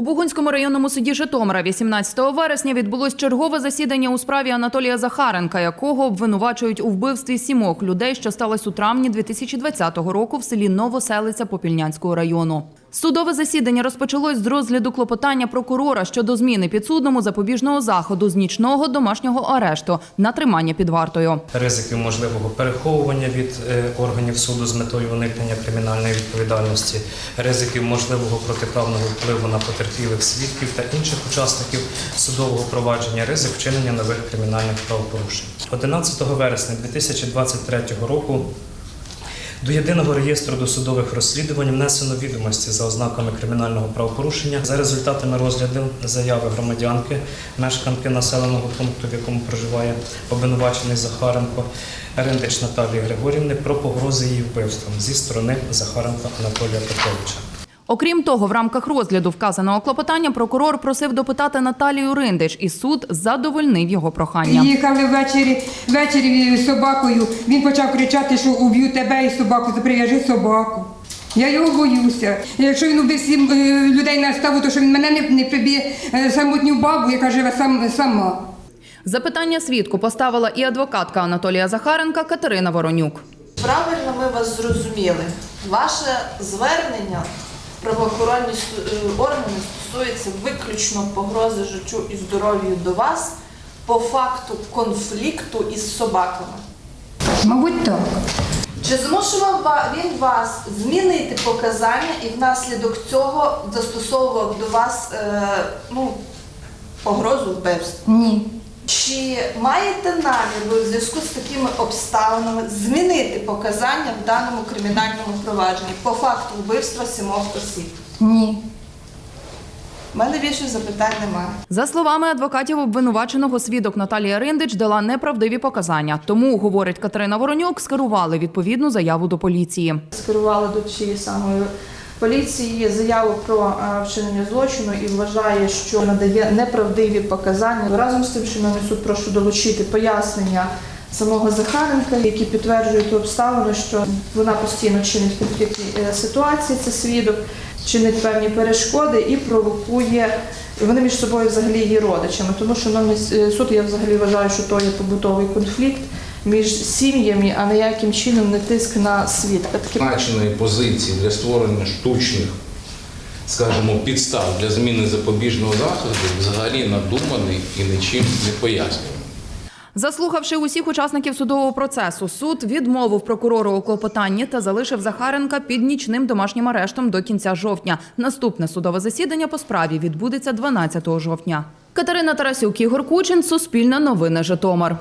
У Бугунському районному суді Житомира 18 вересня відбулось чергове засідання у справі Анатолія Захаренка, якого обвинувачують у вбивстві сімох людей, що сталося у травні 2020 року в селі Новоселиця Попільнянського району. Судове засідання розпочалось з розгляду клопотання прокурора щодо зміни підсудному запобіжного заходу з нічного домашнього арешту на тримання під вартою. ризиків можливого переховування від е, органів суду з метою уникнення кримінальної відповідальності, ризиків можливого протиправного впливу на потерпілих свідків та інших учасників судового провадження, ризик вчинення нових кримінальних правопорушень. 11 вересня 2023 року до єдиного реєстру досудових розслідувань внесено відомості за ознаками кримінального правопорушення за результатами розгляду заяви громадянки, мешканки населеного пункту, в якому проживає обвинувачений Захаренко Рендич Наталії Григорівни про погрози її вбивством зі сторони Захаренка Анатолія Петровича. Окрім того, в рамках розгляду вказаного клопотання прокурор просив допитати Наталію Риндич, і суд задовольнив його прохання. Їхали ввечері, ввечері з собакою. Він почав кричати, що уб'ю тебе і собаку, то прив'яжи собаку. Я його боюся. Якщо він убив сім е, людей на ставу, то що він мене не, не приб'є е, самотню бабу, яка живе сам, сама. Запитання свідку поставила і адвокатка Анатолія Захаренка Катерина Воронюк. Правильно ми вас зрозуміли. Ваше звернення правоохоронні е, органи стосується виключно погрози життю і здоров'ю до вас по факту конфлікту із собаками. Мабуть, так. Чи змушував він вас змінити показання і внаслідок цього застосовував до вас е, ну, погрозу вбивства? Ні. Чи маєте намір ви зв'язку з такими обставинами змінити показання в даному кримінальному провадженні по факту вбивства сімох осіб? Ні. У мене більше запитань немає. За словами адвокатів обвинуваченого, свідок Наталія Риндич дала неправдиві показання. Тому, говорить Катерина Воронюк, скерували відповідну заяву до поліції. Скерували до цієї самої поліції заяву про е, вчинення злочину і вважає, що надає неправдиві показання. Разом з тим, що мене суд прошу долучити пояснення самого Захаренка, які підтверджують ту обставину, що вона постійно чинить конфліктні е, ситуації, це свідок, чинить певні перешкоди і провокує. Вони між собою взагалі є родичами, тому що шановний е, суд, я взагалі вважаю, що то є побутовий конфлікт між сім'ями, а ніяким чином не тиск на свідка. Таке призначеної позиції для створення штучних, скажімо, підстав для зміни запобіжного заходу взагалі надуманий і нічим не пояснює. Заслухавши усіх учасників судового процесу, суд відмовив прокурору у клопотанні та залишив Захаренка під нічним домашнім арештом до кінця жовтня. Наступне судове засідання по справі відбудеться 12 жовтня. Катерина Тарасюк, Ігор Кучин, Суспільне новини, Житомир.